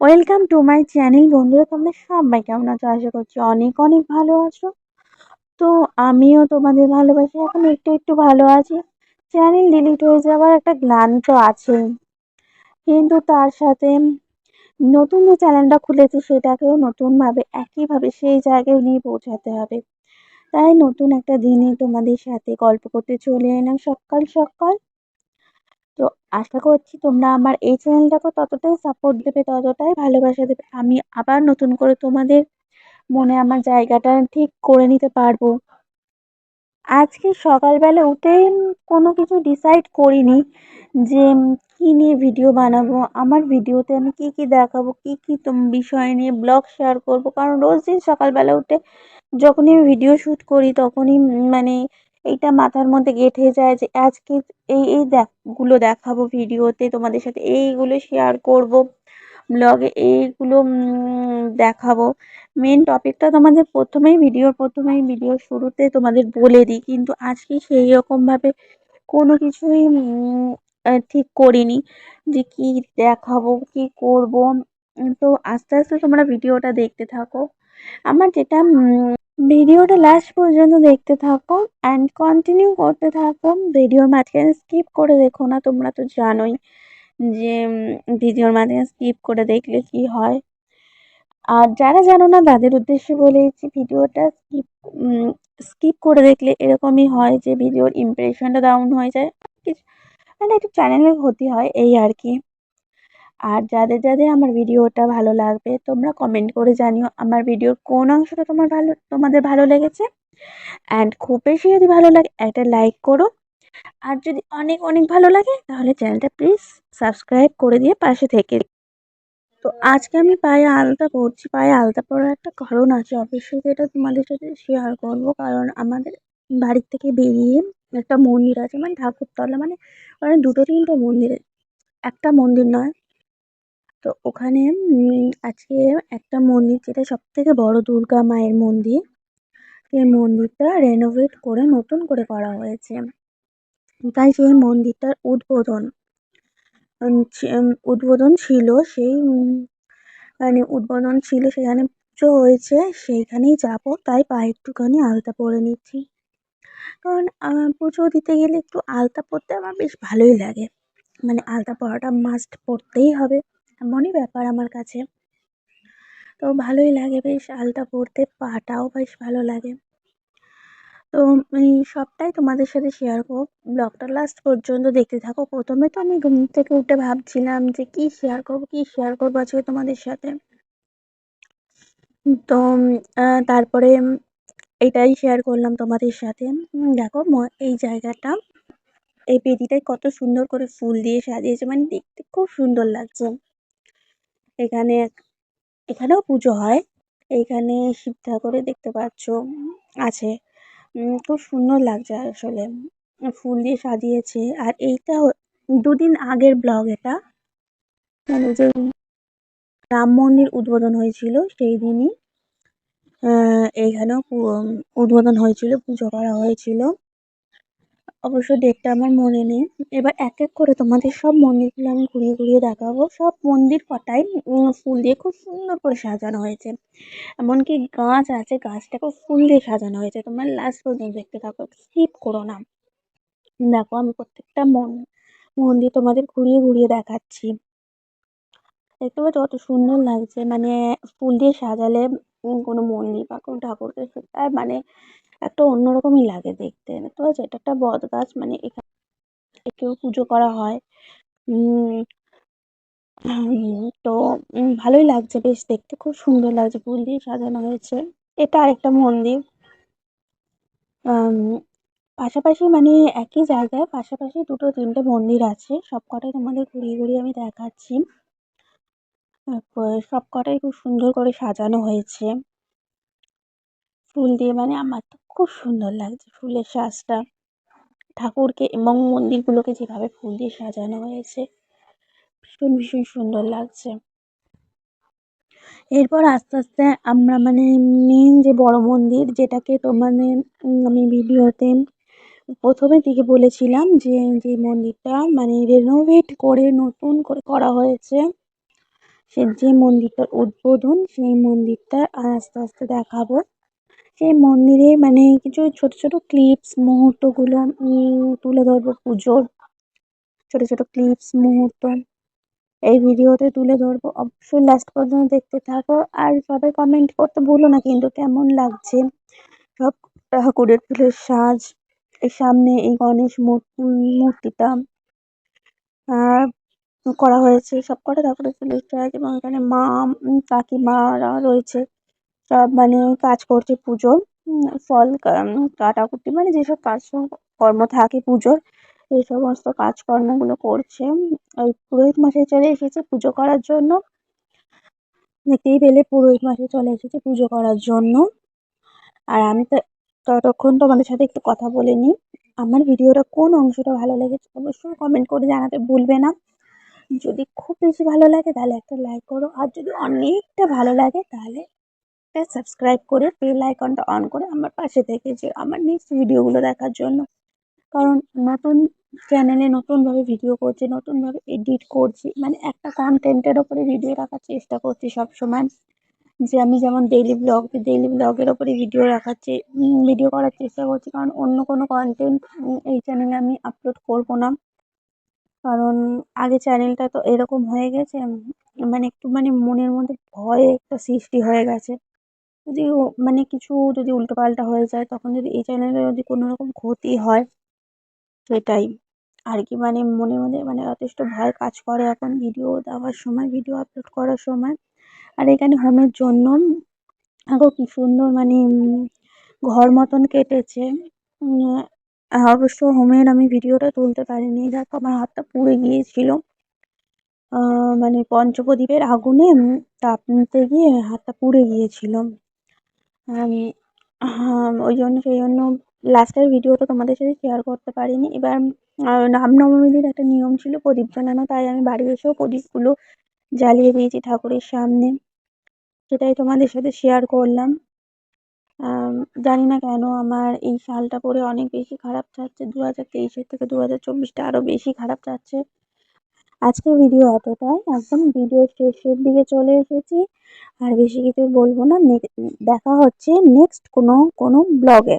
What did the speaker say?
Welcome to my channel বন্ধুরা, তোমরা সবাই কেমন আছো? আশা করছি অনেক অনেক ভালো আছো। তো আমিও তোমাদের ভালোবাসি, এখন একটু একটু ভালো আছি। চ্যানেল ডিলিট হয়ে যাওয়ার একটা গ্লান্ত আছে। কিন্তু তার সাথে নতুন যে চ্যানেলটা খুলেছি, সেটাকেও নতুনভাবে, একইভাবে সেই জায়গায় নিয়ে পৌঁছাতে হবে। তাই নতুন একটা দিনে তোমাদের সাথে গল্প করতে চলে এলাম সকাল সকাল। তো আশা করছি তোমরা আমার এই চ্যানেলটাকে ততটাই সাপোর্ট দেবে, ততটাই ভালোবাসা দেবে। আমি আবার নতুন করে তোমাদের মনে আমার জায়গাটা ঠিক করে নিতে পারব। আজকে সকালবেলা উঠেই কোনো কিছু ডিসাইড করিনি যে কী নিয়ে ভিডিও বানাবো, আমার ভিডিওতে আমি কী কী দেখাবো, কী কী বিষয় নিয়ে ব্লগ শেয়ার করব। কারণ রোজ দিন সকালবেলা উঠে যখনই আমি ভিডিও শ্যুট করি তখনই মানে এইটা মাথার মধ্যে গেঁথে যায় যে আজকে এই এই গুলো দেখাবো ভিডিওতে, তোমাদের সাথে এইগুলো শেয়ার করব ব্লগে এইগুলো দেখাবো। মেন টপিকটা তোমাদের প্রথমেই ভিডিওর প্রথমেই ভিডিও শুরুতে তোমাদের বলে দিই, কিন্তু আজকে সেই রকমভাবে কোনো কিছুই ঠিক করিনি যে কি দেখাবো, কি করব। তো আস্তে আস্তে তোমরা ভিডিওটা দেখতে থাকো। আমার যেটা ভিডিওটা লাস্ট পর্যন্ত দেখতে থাকো অ্যান্ড কন্টিনিউ করতে থাকো ভিডিওর মাঝখানে স্কিপ করে দেখো না, তোমরা তো জানোই যে ভিডিওর মাঝখানে স্কিপ করে দেখলে কি হয়। আর যারা জানো না, তাদের উদ্দেশ্যে বলেছি ভিডিওটা স্কিপ স্কিপ করে দেখলে এরকমই হয় যে, ভিডিওর ইমপ্রেশনটা ডাউন হয়ে যায়। কিছু মানে একটু চ্যানেলের ক্ষতি হয়, এই আর কি। আর যাদের যাদের আমার ভিডিওটা ভালো লাগবে, তোমরা কমেন্ট করে জানিও আমার ভিডিওর কোন অংশটা তোমার ভালো, তোমাদের ভালো লেগেছে। অ্যান্ড খুব বেশি যদি ভালো লাগে, একটা লাইক করো। আর যদি অনেক অনেক ভালো লাগে, তাহলে চ্যানেলটা প্লিজ সাবস্ক্রাইব করে দিয়ে পাশে থেকে। তো আজকে আমি পায়ে আলতা পরছি, পায়ে আলতা পরার একটা কারণ আছে অবশ্যই এটা তোমাদের সাথে শেয়ার করব। কারণ আমাদের বাড়ির থেকে বেরিয়ে একটা মন্দির আছে মানে ঠাকুরতলা মানে ওখানে দুটো তিনটে মন্দির। একটা মন্দির নয় তো ওখানে আজকে একটা মন্দির যেটা সব থেকে বড় দুর্গা মায়ের মন্দির সেই মন্দিরটা রেনোভেট করে নতুন করে করা হয়েছে। তাই সেই মন্দিরটার উদ্বোধন উদ্বোধন ছিল সেই মানে উদ্বোধন ছিল সেখানে পুজো হয়েছে, সেইখানেই যাব, তাই পায়ে একটুখানি আলতা পরে নিচ্ছি। কারণ পুজো দিতে গেলে একটু আলতা পরতে আমার বেশ ভালোই লাগে। মানে আলতা পরাটা মাস্ট পরতেই হবে। এমনই ব্যাপার আমার কাছে। তো ভালোই লাগে বেশ, আলতা পরতে, পাটাও বেশ ভালো লাগে। তো এই সবটাই তোমাদের সাথে শেয়ার করব। ব্লগটা লাস্ট পর্যন্ত দেখতে থাকো। প্রথমে তো আমি ঘুম থেকে উঠে ভাবছিলাম যে কি শেয়ার করব, কি শেয়ার করব আজকে তোমাদের সাথে। তো তারপরে এটাই শেয়ার করলাম তোমাদের সাথে। দেখো এই জায়গাটা, এই বেদিটাই কত সুন্দর করে ফুল দিয়ে সাজিয়েছে। মানে দেখতে খুব সুন্দর লাগছে। এখানে এখানেও পুজো হয়। এইখানে শিব ঠাকুরের দেখতে পাচ্ছ, আছে। খুব সুন্দর লাগছে আসলে। ফুল দিয়ে সাজিয়েছে। আর এইটা দুদিন আগের ব্লগ এটা। মানে যে রাম মন্দির উদ্বোধন হয়েছিল সেই দিনই এইখানেও উদ্বোধন হয়েছিল, পুজো করা হয়েছিল। অবশ্য ডেটটা আমার মনে নেই। এবার এক এক করে তোমাদের সব মন্দিরগুলো আমি ঘুরিয়ে ঘুরিয়ে দেখাবো। সব মন্দির কটাই ফুল দিয়ে খুব সুন্দর করে সাজানো হয়েছে। এমনকি গাছ আছে, গাছটাকেও ফুল দিয়ে সাজানো হয়েছে। তোমরা লাস্ট পর্যন্ত দেখতে থাকো স্কিপ করো না। দেখো, আমি প্রত্যেকটা মন, মন্দির তোমাদের ঘুরিয়ে ঘুরিয়ে দেখাচ্ছি। দেখতে পাচ্ছ কত সুন্দর লাগছে। মানে ফুল দিয়ে সাজালে কোনো মন্দির বা কোনো ঠাকুরকে সেটা মানে একটা অন্যরকমই লাগে দেখতে। তো পাচ্ছ এটা একটা বট গাছ মানে এখানে একেও পুজো করা হয়। তো ভালোই লাগছে, বেশ দেখতে খুব সুন্দর লাগছে, ফুল দিয়ে সাজানো হয়েছে। এটা আরেকটা মন্দির। পাশাপাশি মানে একই জায়গায়, পাশাপাশি দুটো তিনটে মন্দির আছে। সব কটাই তোমাদের ঘুরিয়ে ঘুরিয়ে আমি দেখাচ্ছি। সব কটাই খুব সুন্দর করে সাজানো হয়েছে। ফুল দিয়ে মানে আমার তো খুব সুন্দর লাগছে ফুলের সাজটা। ঠাকুরকে এবং মন্দিরগুলোকে যেভাবে ফুল দিয়ে সাজানো হয়েছে, ভীষণ ভীষণ সুন্দর লাগছে। এরপর আস্তে আস্তে আমরা মানে মেন যে বড় মন্দির যেটাকে তো মানে আমি ভিডিওতে প্রথমের দিকে বলেছিলাম যে যে মন্দিরটা মানে রেনোভেট করে নতুন করে করা হয়েছে। সে যে মন্দিরটার উদ্বোধন, সেই মন্দিরটা আর আস্তে আস্তে দেখাবো। সেই মন্দিরে মানে কিছু ছোট ছোট ক্লিপস মুহূর্তগুলো তুলে ধরবো পুজোর। ছোট ছোট ক্লিপস মুহূর্ত। এই ভিডিওতে তুলে ধরবো। অবশ্যই লাস্ট পর্যন্ত দেখতে থাকো। আর সবাই কমেন্ট করতে ভুলো না কিন্তু কেমন লাগছে। সব ঠাকুরের ফুলের সাজ এর সামনে এই গণেশ মূর্তি মূর্তিটা। আহ করা হয়েছে, সব কটা ফুলের সাজ এবং এখানে মা কাকিমারা রয়েছে। সব মানে কাজ করছে পুজোর ফল কা- উম কাটাকুটি মানে যেসব কাজ কর্ম থাকে পুজোর, এই সমস্ত কাজকর্মগুলো করছে। ওই পুরোহিত মশাই চলে এসেছে পুজো করার জন্য। দেখতেই পেলে পুরোহিত মশাই চলে এসেছে পুজো করার জন্য। আর আমি তো ততক্ষণ তোমাদের সাথে একটু কথা বলে নিই। আমার ভিডিওটা কোন অংশটা ভালো লেগেছে অবশ্যই কমেন্ট করে জানাতে ভুলবে না। যদি খুব বেশি ভালো লাগে তাহলে একটা লাইক করো। আর যদি অনেকটা ভালো লাগে তাহলে একটা সাবস্ক্রাইব করে বেল আইকনটা অন করে আমার পাশে থেকে যে আমার নেক্সট ভিডিওগুলো দেখার জন্য। কারণ নতুন চ্যানেলে নতুনভাবে ভিডিও করছি, নতুনভাবে এডিট করছি মানে একটা কন্টেন্টের ওপরে ভিডিও রাখার চেষ্টা করছি সব সময় যে আমি যেমন ডেইলি ব্লগ ডেইলি ব্লগের ওপরে ভিডিও রাখার ভিডিও করার চেষ্টা করছি। কারণ অন্য কোনো কন্টেন্ট এই চ্যানেলে আমি আপলোড করব না। কারণ আগে চ্যানেলটা তো এরকম হয়ে গেছে মানে একটু মানে মনের মধ্যে ভয় একটা সৃষ্টি হয়ে গেছে। যদি মানে কিছু যদি উল্টোপাল্টা হয়ে যায়, তখন যদি এই চ্যানেলে যদি কোনো রকম ক্ষতি হয়, সেটাই। আর কি মানে মনের মধ্যে মানে যথেষ্ট ভয় কাজ করে এখন ভিডিও দেওয়ার সময় ভিডিও আপলোড করার সময়। আর এখানে হোমের জন্য, আগো কি সুন্দর মানে ঘর মতন কেটেছে। অবশ্য হোমের আমি ভিডিওটা তুলতে পারিনি। দেখো আমার হাতটা পুড়ে গিয়েছিল। মানে পঞ্চপ্রদীপের আগুনে উম, তাপ নিতে গিয়ে হাতটা পুড়ে গিয়েছিল। ওই জন্য সেই জন্য লাস্টের ভিডিওটা তোমাদের সাথে শেয়ার করতে পারিনি। এবার আহ, রামনবমীর দিন একটা নিয়ম ছিল প্রদীপ জ্বালানো। তাই আমি বাড়ি এসেও প্রদীপগুলো জ্বালিয়ে দিয়েছি ঠাকুরের সামনে। সেটাই তোমাদের সাথে শেয়ার করলাম। জানি না কেন আমার এই সালটা পরে অনেক বেশি খারাপ যাচ্ছে। দু হাজার তেইশের থেকে দু হাজার চব্বিশটা আরও বেশি খারাপ যাচ্ছে। আজকে ভিডিও এতটাই। একদম ভিডিও শেষের দিকে চলে এসেছি। আর বেশি কিছু বলব না। নে- দেখা হচ্ছে নেক্সট কোনো কোনো ব্লগে